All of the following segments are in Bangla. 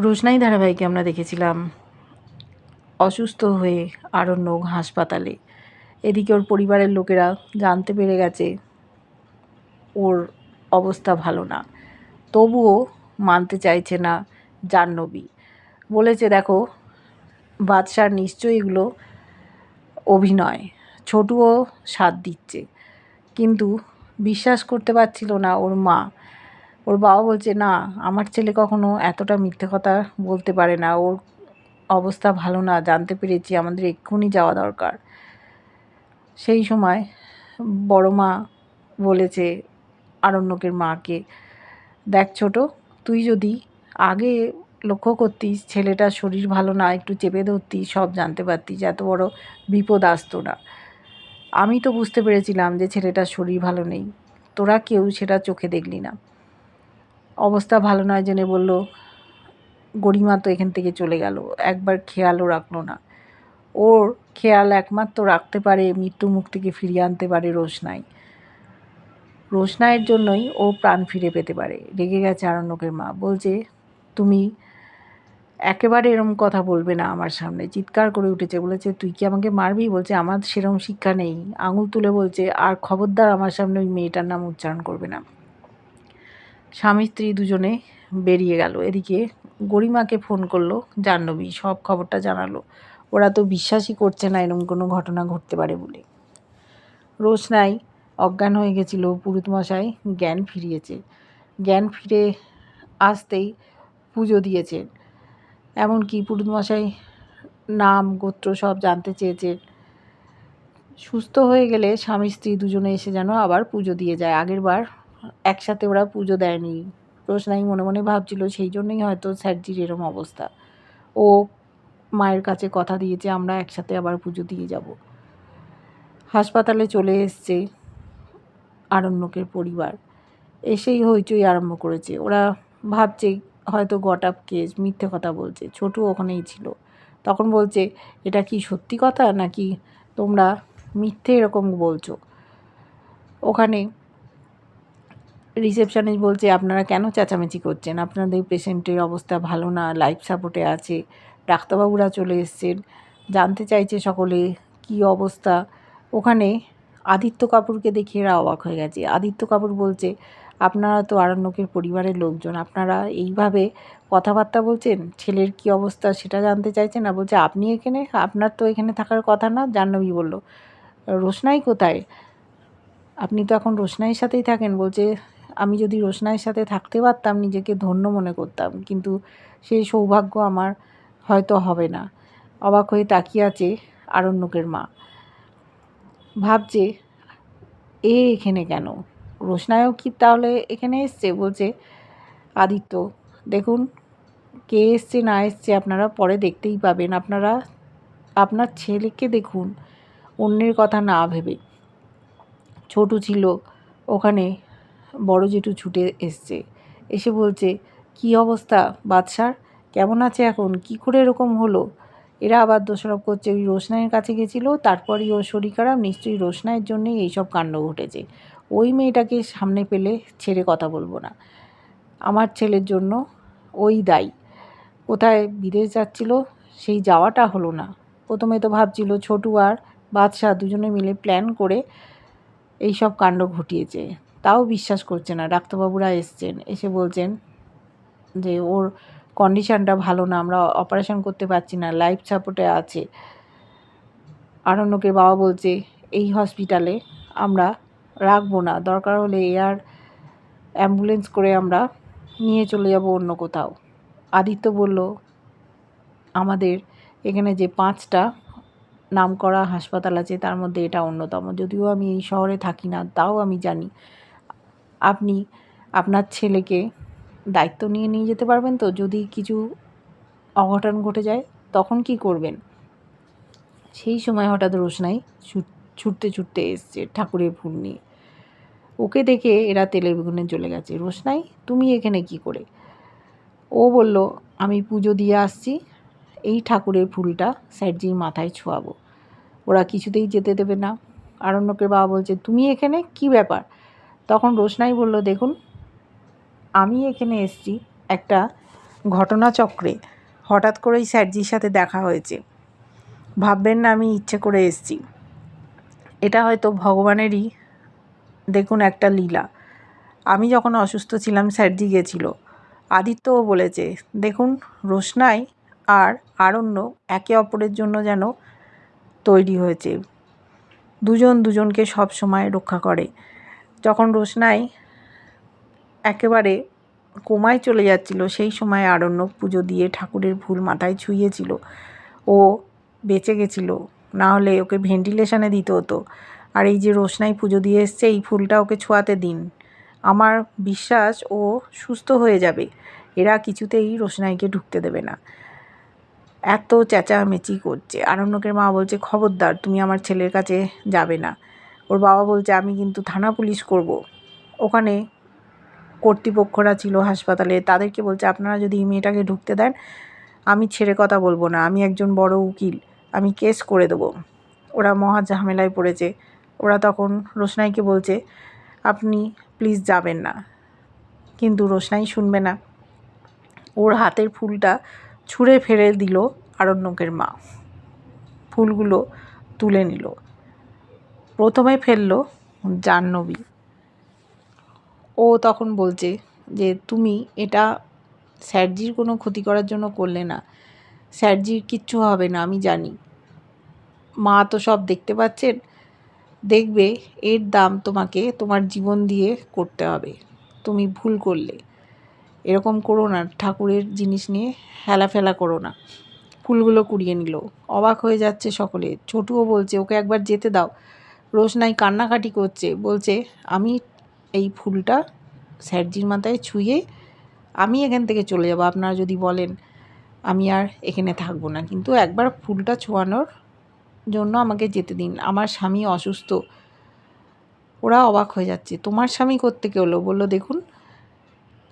রোশনাই ধারাবাহিকে আমরা দেখেছিলাম অসুস্থ হয়ে আরণ্যক হাসপাতালে। এদিকে ওর পরিবারের লোকেরা জানতে পেরে গেছে ওর অবস্থা ভালো না। তবুও মানতে চাইছে না জাহ্নবী। বলেছে, দেখো, বাদশার নিশ্চয়ই এগুলো অভিনয়। ছোটুও সাথ দিচ্ছে। কিন্তু বিশ্বাস করতে পারছিল না ওর মা। ওর বাবা বলছে, না, আমার ছেলে কখনো এতটা মিথ্যে কথা বলতে পারে না। ওর অবস্থা ভালো না, জানতে পেরেছি, আমাদের এক্ষুনি যাওয়া দরকার। সেই সময় বড় মা বলেছে আরণ্যকের মাকে, দেখ ছোট, তুই যদি আগে লক্ষ্য করতিস ছেলেটার শরীর ভালো না, একটু চেপে ধরতিস, সব জানতে পারতিস, এত বড় বিপদ আসতো না। আমি তো বুঝতে পেরেছিলাম যে ছেলেটার শরীর ভালো নেই। তোরা কেউ সেটা চোখে দেখলি না। অবস্থা ভালো নয় জেনে বলল, গরিমা তো এখান থেকে চলে গেল, একবার খেয়ালও রাখল না। ওর খেয়াল একমাত্র রাখতে পারে মৃত্যু মুখ থেকে ফিরিয়ে আনতে পারে রোশনাই। রোশনাইয়ের জন্যই ও প্রাণ ফিরে পেতে পারে। রেগে গেছে আরণ্যকের মা, বলছে, তুমি একেবারে এরম কথা বলবে না আমার সামনে, চিৎকার করে উঠেছে, বলেছে, তুই কি আমাকে মারবি? বলছে, আমার সেরম শিক্ষা নেই। আঙুল তুলে বলছে, আর খবরদার আমার সামনে ওই মেয়েটার নাম উচ্চারণ করবে না। স্বামী স্ত্রী দুজনে বেরিয়ে গেল। এদিকে গরিমাকে ফোন করল, জাহ্নবী, সব খবরটা জানালো। ওরা তো বিশ্বাসই করছে না এরকম কোনো ঘটনা ঘটতে পারে বলে। রোশনাই অজ্ঞান হয়ে গেছিল পুরুত মশাই, জ্ঞান ফিরিয়েছে। জ্ঞান ফিরে আসতেই পুজো দিয়েছে। এমনকি পুরুত মশাই নাম, গোত্র সব জানতে চেয়েছে। সুস্থ হয়ে গেলে স্বামী স্ত্রী দুজনে এসে যেন আবার পুজো দিয়ে যায়। আগের বার একসাথে ওরা পুজো দেয়নি। রোশনাই মনে মনে ভাবছিল, সেই জন্যই হয়তো স্যারজির এরম অবস্থা। ও মায়ের কাছে কথা দিয়েছে, আমরা একসাথে আবার পুজো দিয়ে যাব। হাসপাতালে চলে এসছে আরণ্যকের পরিবার। এসেই হইচই আরম্ভ করেছে। ওরা ভাবছে, হয়তো গট আপ কেস, মিথ্যে কথা বলছে। ছোটু ওখানেই ছিল। তখন বলছে, এটা কি সত্যি কথা নাকি তোমরা মিথ্যে এরকম বলছো? ওখানে রিসেপশনিস্ট বলছে, আপনারা কেন চেঁচামেচি করছেন? আপনাদের পেশেন্টের অবস্থা ভালো না লাইফ সাপোর্টে আছে, ডাক্তারবাবুরা চলে এসছেন। জানতে চাইছে সকলে কি অবস্থা? ওখানে আদিত্য কাপুরকে দেখে এরা অবাক হয়ে গেছে। আদিত্য কাপুর বলছে, আপনারা তো আরণ্যকের পরিবারের লোকজন, আপনারা এইভাবে কথাবার্তা বলছেন? ছেলের কি অবস্থা সেটা জানতে চাইছেন না? বলছে, আপনি এখানে, আপনার তো এখানে থাকার কথা না? জাহ্নবী বলল, রোশনাই কোথায়? আপনি তো এখন রোশনাইয়ের সাথেই থাকেন। বলছে আমি যদি রোশনাইয়ের সাথে থাকতে পারতাম, নিজেকে ধন্য মনে করতাম। কিন্তু সেই সৌভাগ্য আমার হয়তো হবে না। অবাক হয়ে তাকিয়ে আছে আরণ্যকের মা। ভাবছে, এ এখানে কেন? রোশনায়ও কি তাহলে এখানে এসছে? বলছে আদিত্য। দেখুন, কে এসছে, না এসছে আপনারা পরে দেখতেই পাবেন। আপনারা, আপনার ছেলেকে দেখুন, অন্যের কথা না ভেবে। ছোট ছিল, ওখানে বড় জেঠু ছুটে এসছে। এসে বলছে, কি অবস্থা বাদশার? কেমন আছে এখন? কি করে এরকম হলো? এরা আবার দোষারোপ করছে, ওই রোশনাইয়ের কাছে গেছিল, তারপরই ওর শরীর খারাপ, নিশ্চয়ই রোশনাইয়ের জন্যই এইসব কাণ্ড ঘটেছে। ওই মেয়েটাকে সামনে পেলে ছেড়ে কথা বলব না। আমার ছেলের জন্য ওই দায়ী। কোথায় বিদেশ যাচ্ছিল, সেই যাওয়াটা হলো না। প্রথমে তো ভাবছিল ছোটু আর বাদশাহ দুজনে মিলে প্ল্যান করে এই সব কাণ্ড ঘটিয়েছে। তাও বিশ্বাস করছে না। ডাক্তারবাবুরা এসছেন, এসে বলছেন যে ওর কন্ডিশানটা ভালো না, আমরা অপারেশন করতে পারছি না লাইফ সাপোর্টে আছে। আরণ্যকের বাবা বলছে, এই হসপিটালে আমরা রাখব না, দরকার হলে এয়ার অ্যাম্বুলেন্স করে আমরা নিয়ে চলে যাব অন্য কোথাও। আদিত্য বলল, আমাদের এখানে যে পাঁচটা নাম করা হাসপাতাল আছে, তার মধ্যে এটা অন্যতম। যদিও আমি এই শহরে থাকি না, তাও আমি জানি আপনি আপনার ছেলেকে দায়িত্ব নিয়ে নিয়ে যেতে পারবেন তো? যদি কিছু অঘটন ঘটে যায়, তখন কি করবেন? সেই সময় হঠাৎ রোশনাই ছুটতে ছুটতে এসছে ঠাকুরের ফুল নিয়ে ওকে দেখে এরা তেলে বেগুনে চলে গেছে। রোশনাই, তুমি এখানে কি করে? ও বলল, আমি পুজো দিয়ে আসছি। এই ঠাকুরের ফুলটা স্যারজির মাথায় ছোঁয়াবো। ওরা কিছুতেই যেতে দেবে না। আরণ্যকের বাবা বলছে, তুমি এখানে? কি ব্যাপার? তখন রোশনাই বলল, দেখুন, আমি এখানে এসছি একটা ঘটনাচক্রে। হঠাৎ করেই স্যারজির সাথে দেখা হয়েছে। ভাববেন না, আমি ইচ্ছে করে এসেছি। এটা হয়তো ভগবানেরই, দেখুন, একটা লীলা। আমি যখন অসুস্থ ছিলাম, স্যারজি গেছিল। আদিত্যও বলেছে, দেখুন, রোশনাই আর আরণ্য একে অপরের জন্য যেন তৈরি হয়েছে। দুজন দুজনকে সব সময় রক্ষা করে। যখন রোশনাই একেবারে কোমায় চলে যাচ্ছিল, সেই সময় আরণ্যক পুজো দিয়ে ঠাকুরের ফুল মাথায় ছুঁয়েছিল। ও বেঁচে গেছিল, না হলে ওকে ভেন্টিলেশনে দিতে হতো। আর এই যে রোশনাই পুজো দিয়ে এসছে, এই ফুলটা ওকে ছোঁয়াতে দিন। আমার বিশ্বাস ও সুস্থ হয়ে যাবে, এরা কিছুতেই রোশনাইকে ঢুকতে দেবে না। এত চেঁচামেচি করছে। আরণ্যকের মা বলছে, খবরদার, তুমি আমার ছেলের কাছে যাবে না। ওর বাবা বলছে, আমি কিন্তু থানা পুলিশ করব। ওখানে কর্তৃপক্ষরা ছিল হাসপাতালে। তাদেরকে বলছে, আপনারা যদি মেয়েটাকে ঢুকতে দেন, আমি ছেড়ে কথা বলব না। আমি একজন বড় উকিল। আমি কেস করে দেবো। ওরা মহা ঝামেলায় পড়েছে। ওরা তখন রোশনাইকে বলছে, আপনি প্লিজ যাবেন না। কিন্তু রোশনাই শুনবে না। ওর হাতের ফুলটা ছুঁড়ে ফেলে দিল আরণ্যকের মা। ফুলগুলো তুলে নিল। প্রথমে ফেলল জাহ্নবী। ও তখন বলছে যে, তুমি এটা স্যারজির কোনো ক্ষতি করার জন্য করলে না। স্যারজির কিচ্ছু হবে না, আমি জানি। মা তো সব দেখতে পাচ্ছেন। দেখবে এর দাম তোমাকে তোমার জীবন দিয়ে করতে হবে। তুমি ভুল করলে। এরকম করো না, ঠাকুরের জিনিস নিয়ে হেলাফেলা করো না। ফুলগুলো কুড়িয়ে নিল। অবাক হয়ে যাচ্ছে সকলে। ছোটুও বলছে, ওকে একবার যেতে দাও। রোশনাই কান্নাকাটি করছে, বলছে, আমি এই ফুলটা স্যারজির মাথায় ছুঁয়ে আমি এখান থেকে চলে যাব, আপনারা যদি বলেন আমি আর এখানে থাকব না। কিন্তু একবার ফুলটা ছোঁয়ানোর জন্য আমাকে যেতে দিন, আমার স্বামী অসুস্থ। ওরা অবাক হয়ে যাচ্ছে, তোমার স্বামী কোত্থেকে হলো? বলল, দেখুন,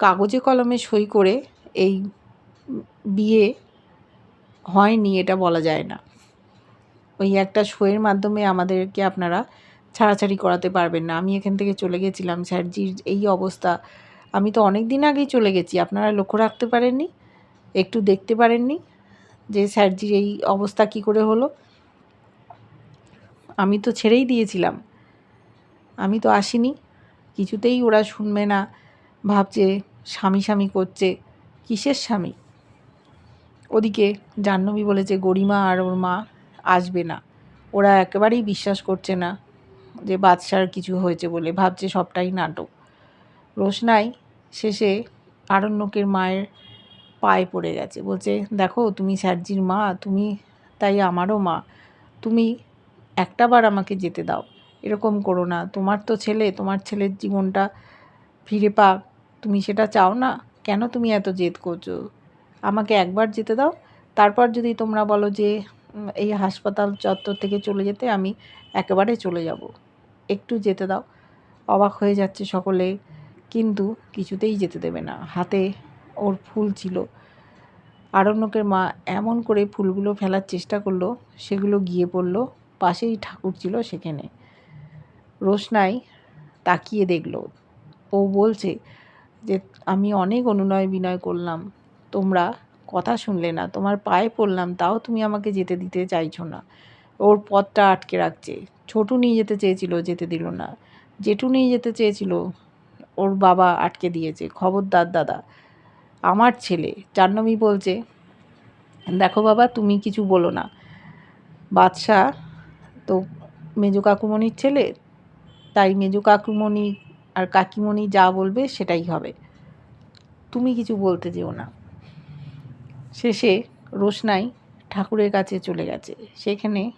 কাগজে কলমে সই করে এই বিয়ে হয়নি, এটা বলা যায় না। ওই একটা শোয়ের মাধ্যমে আমাদেরকে আপনারা ছাড়াছাড়ি করাতে পারবেন না। আমি এখান থেকে চলে গেছিলাম স্যারজির এই অবস্থা। আমি তো অনেক দিন আগেই চলে গেছি। আপনারা লক্ষ্য রাখতে পারেননি? একটু দেখতে পারেননি যে স্যারজির এই অবস্থা কি করে হলো? আমি তো ছেড়েই দিয়েছিলাম। আমি তো আসিনি। কিছুতেই ওরা শুনবে না। ভাবছে, স্বামী স্বামী করছে। কিসের স্বামী? ওদিকে জাহ্নবী বলেছে, গরিমা আর ওর মা আসবে না। ওরা একেবারেই বিশ্বাস করছে না যে বাদশার কিছু হয়েছে বলে ভাবছে সবটাই নাটক। রোশনাই শেষে আরণ্যকের মায়ের পায়ে পড়ে গেছে। বলছে, দেখো, তুমি স্যারজির মা, তুমি তাই আমারও মা। তুমি একটাবার আমাকে যেতে দাও। এরকম করো না। তোমার তো ছেলে, তোমার ছেলের জীবনটা ফিরে পাক। তুমি সেটা চাও না? কেন তুমি এত জেদ করছ? আমাকে একবার যেতে দাও। তারপর যদি তোমরা বলো যে এই হাসপাতাল চত্বর থেকে চলে যেতে আমি একেবারে চলে যাব। একটু যেতে দাও। অবাক হয়ে যাচ্ছে সকলে, কিন্তু কিছুতেই যেতে দেবে না। হাতে ওর ফুল ছিল। আরণ্যকের মা এমন করে ফুলগুলো ফেলার চেষ্টা করল, সেগুলো গিয়ে পড়ল। পাশেই ঠাকুর ছিল সেখানে। রোশনাই তাকিয়ে দেখল। ও বলছে যে, আমি অনেক অনুনয় বিনয় করলাম। তোমরা কথা শুনলে না, তোমার পায়ে পড়লাম, তাও তুমি আমাকে যেতে দিতে চাইছো না। ওর পথটা আটকে রাখছে। ছোটু নিয়ে যেতে চেয়েছিল, যেতে দিল না। জেঠু নিয়ে যেতে চেয়েছিল, ওর বাবা আটকে দিয়েছে। খবরদার দাদা, আমার ছেলে। জাহ্নবী বলছে, দেখো বাবা, তুমি কিছু বলো না। বাদশাহ তো মেজো কাকুমণির ছেলে, তাই মেজো কাকুমণি আর কাকিমণি যা বলবে সেটাই হবে। তুমি কিছু বলতে যেও না। শেষে রোশনাই ঠাকুরের কাছে চলে গেছে। সেখানে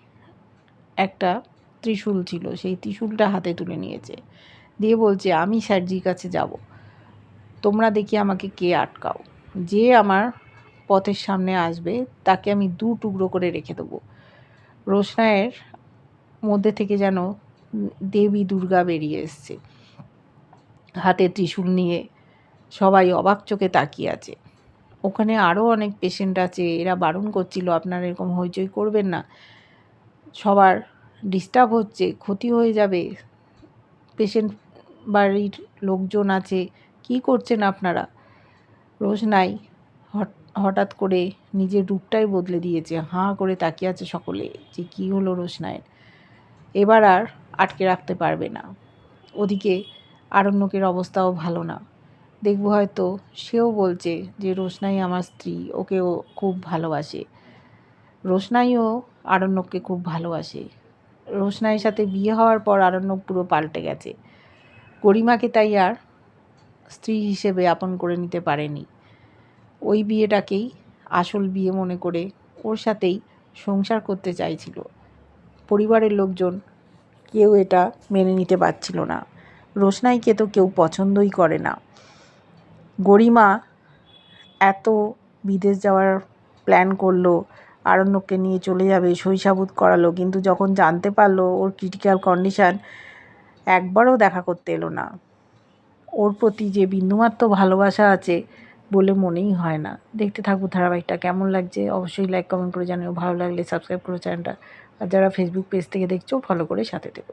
একটা ত্রিশূল ছিল, সেই ত্রিশূলটা হাতে তুলে নিয়েছে। দিয়ে বলছে, আমি স্যারজির কাছে যাব। তোমরা দেখি আমাকে কে আটকাও। যে আমার পথের সামনে আসবে, তাকে আমি দু টুকরো করে রেখে দেবো। রোশনায়ের মধ্যে থেকে যেন দেবী দুর্গা বেরিয়ে এসছে। হাতে ত্রিশূল নিয়ে সবাই অবাক চোখে তাকিয়ে আছে। ওখানে আরও অনেক পেশেন্ট আছে, এরা বারণ করছিল, আপনারা এরকম হইচই করবেন না। সবার ডিস্টার্ব হচ্ছে, ক্ষতি হয়ে যাবে। পেশেন্ট বাড়ির লোকজন আছে, কি করছেন আপনারা? রোজ নাই। হঠাৎ করে নিজের রূপটাই বদলে দিয়েছে, হাঁ করে তাকিয়ে আছে সকলে, যে কী হলো রোশনায়ের এবার আর আটকে রাখতে পারবে না। ওদিকে আরণ্যকের অবস্থাও ভালো না। দেখব হয়তো। সেও বলছে যে, রোশনাই আমার স্ত্রী, ওকেও খুব ভালোবাসে। রোশনাইও আরণ্যককে খুব ভালোবাসে। রোশনাইয়ের সাথে বিয়ে হওয়ার পর আরণ্যক পুরো পাল্টে গেছে। গরিমাকে তাই আর স্ত্রী হিসেবে আপন করে নিতে পারেনি। ওই বিয়েটাকেই আসল বিয়ে মনে করে ওর সাথেই সংসার করতে চাইছিল। পরিবারের লোকজন কেউ এটা মেনে নিতে পারছিল না। রোশনাইকে তো কেউ পছন্দই করে না। গরিমা এত বিদেশ যাওয়ার প্ল্যান করল, আরণ্যককে নিয়ে চলে যাবে শৈশাবুত করালো, কিন্তু যখন জানতে পারল ওর ক্রিটিক্যাল কন্ডিশান একবারও দেখা করতে এলো না। ওর প্রতি যে বিন্দুমাত্র ভালোবাসা আছে বলে মনেই হয় না। দেখতে থাকব ধারাবাহিকটা, কেমন লাগছে? অবশ্যই লাইক কমেন্ট করে জানিও। ভালো লাগলে সাবস্ক্রাইব করো চ্যানেলটা আর যারা ফেসবুক পেজ থেকে দেখছ ফলো করে সাথে থেকো।